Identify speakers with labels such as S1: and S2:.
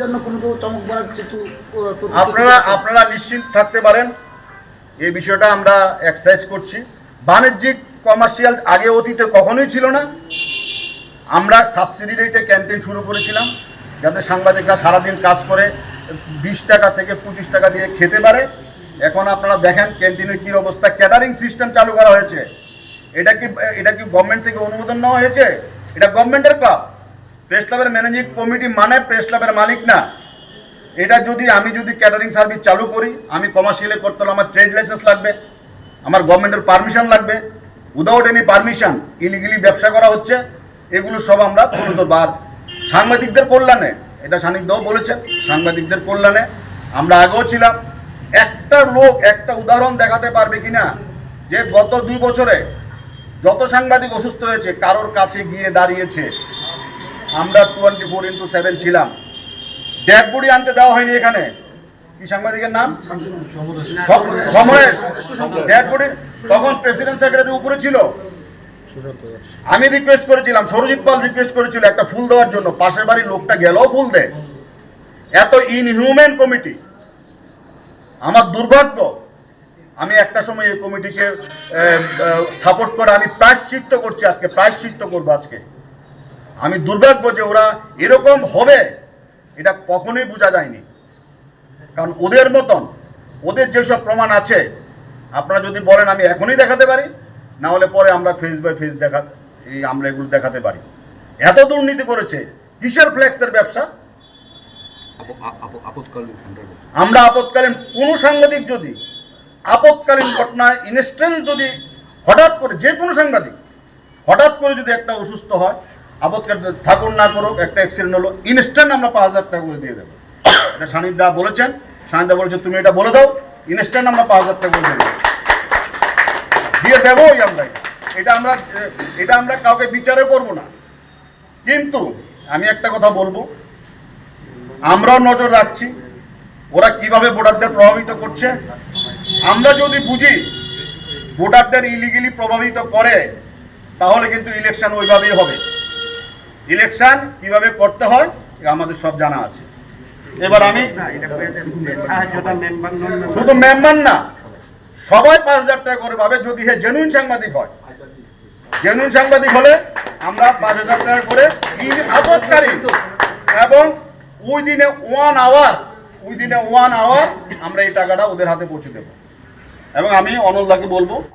S1: জন্য কোনো চমক কিছু
S2: আপনারা আপনারা নিশ্চিত থাকতে পারেন এই বিষয়টা আমরা এক্সারসাইজ করছি। বাণিজ্যিক কমার্শিয়াল আগে অতীতে কখনোই ছিল না। আমরা সাবসিডি রেটে ক্যান্টিন শুরু করেছিলাম যাতে সাংবাদিকরা সারাদিন কাজ করে বিশ টাকা থেকে পঁচিশ টাকা দিয়ে খেতে পারে। এখন আপনারা দেখেন ক্যান্টিনের কী অবস্থা ক্যাটারিং সিস্টেম চালু করা হয়েছে। এটা কি এটা কি গভর্নমেন্ট থেকে অনুমোদন নেওয়া হয়েছে? এটা গভর্নমেন্টের ক্লাব প্রেস ক্লাবের ম্যানেজিং কমিটি মানে প্রেস ক্লাবের মালিক না। এটা যদি আমি যদি ক্যাটারিং সার্ভিস চালু করি, আমি কমার্শিয়ালে করতে হলে আমার ট্রেড লাইসেন্স লাগবে, আমার গভর্নমেন্টের পারমিশন লাগবে। উইদাউট এনি পারমিশন ইলিগেলি ব্যবসা করা হচ্ছে, এগুলো সব আমরা ধরবো সাংবাদিকদের কল্যাণে, এটা সান্নিধ্যও বলেছেন সাংবাদিকদের কল্যাণে আমরা আগেও ছিলাম। একটা লোক একটা উদাহরণ দেখাতে পারবে কিনা? যে গত দুই বছরে যত সাংবাদিক অসুস্থ হয়েছে, কারোর কাছে গিয়ে দাঁড়িয়েছে আমরা টোয়েন্টি ফোর ইন্টু সেভেন ছিলাম। ডেড বডি আনতে দেওয়া হয়নি এখানে। কি সাংবাদিকের নাম? সম- সমরেশ। ডেড বডি তখন প্রেসিডেন্ট সেক্রেটারি উপরে ছিল। আমি রিকোয়েস্ট করেছিলাম সরজিৎ পাল রিকোয়েস্ট করেছিল একটা ফুল দেওয়ার জন্য। পাশের বাড়ির লোকটা গেলেও ফুল দেয়। এত ইনহিউম্যান কমিটি আমার দুর্ভাগ্য আমি একটা সময় এই কমিটিকে সাপোর্ট করে আমি প্রায়শ্চিত্ত করছি আজকে প্রায়শ্চিত্ত করব আজকে। আমি দুর্ভাগ্য যে ওরা এরকম হবে এটা কখনোই বোঝা যায়নি। কারণ ওদের মতন ওদের যেসব প্রমাণ আছে আপনারা যদি বলেন আমি এখনই দেখাতে পারি না হলে পরে আমরা ফেস বাই ফেস দেখা এই আমরা এগুলো দেখাতে পারি। এত দুর্নীতি করেছে কিসের ফ্লেক্সের ব্যবসা। আমরা আপৎকালীন কোনো সাংবাদিক যদি আপৎকালীন ঘটনা ইনস্ট্যান্স যদি হঠাৎ করে যে কোনো সাংবাদিক হঠাৎ করে যদি একটা অসুস্থ হয় আপৎকালীন ঠাকুর না করুক, একটা অ্যাক্সিডেন্ট হলো ইনস্ট্যান্ট আমরা পাঁচ হাজার টাকা করে দিয়ে দেবো। এটা সানিদা বলেছেন। সানিদা বলেছে, তুমি এটা বলে দাও ইনস্ট্যান্ট আমরা পাঁচ হাজার টাকা করে দিয়ে দেবো। দিয়ে দেবোই আমরা। এটা। আমরা এটা আমরা কাউকে বিচারে করব না। কিন্তু আমি একটা কথা বলব, আমরাও নজর রাখছি, ওরা কীভাবে ভোটারদের প্রভাবিত করছে। আমরা যদি বুঝি ভোটারদের ইলিগেলি প্রভাবিত করে, তাহলে কিন্তু ইলেকশন ওইভাবেই হবে। ইলেকশন কীভাবে করতে হয় আমাদের সব জানা আছে। এবার আমি শুধু মেম্বার না, সবাই পাঁচ হাজার টাকা করে পাবে যদি হে জেনুইন সাংবাদিক হয়। জেনুইন সাংবাদিক হলে আমরা পাঁচ হাজার টাকা করে আপদকারী এবং ওই দিনে ওয়ান আওয়ার ওই দিনে ওয়ান আওয়ার আমরা এই টাকাটা ওদের হাতে পৌঁছে দেবো। এবং আমি অনলদাকে বলব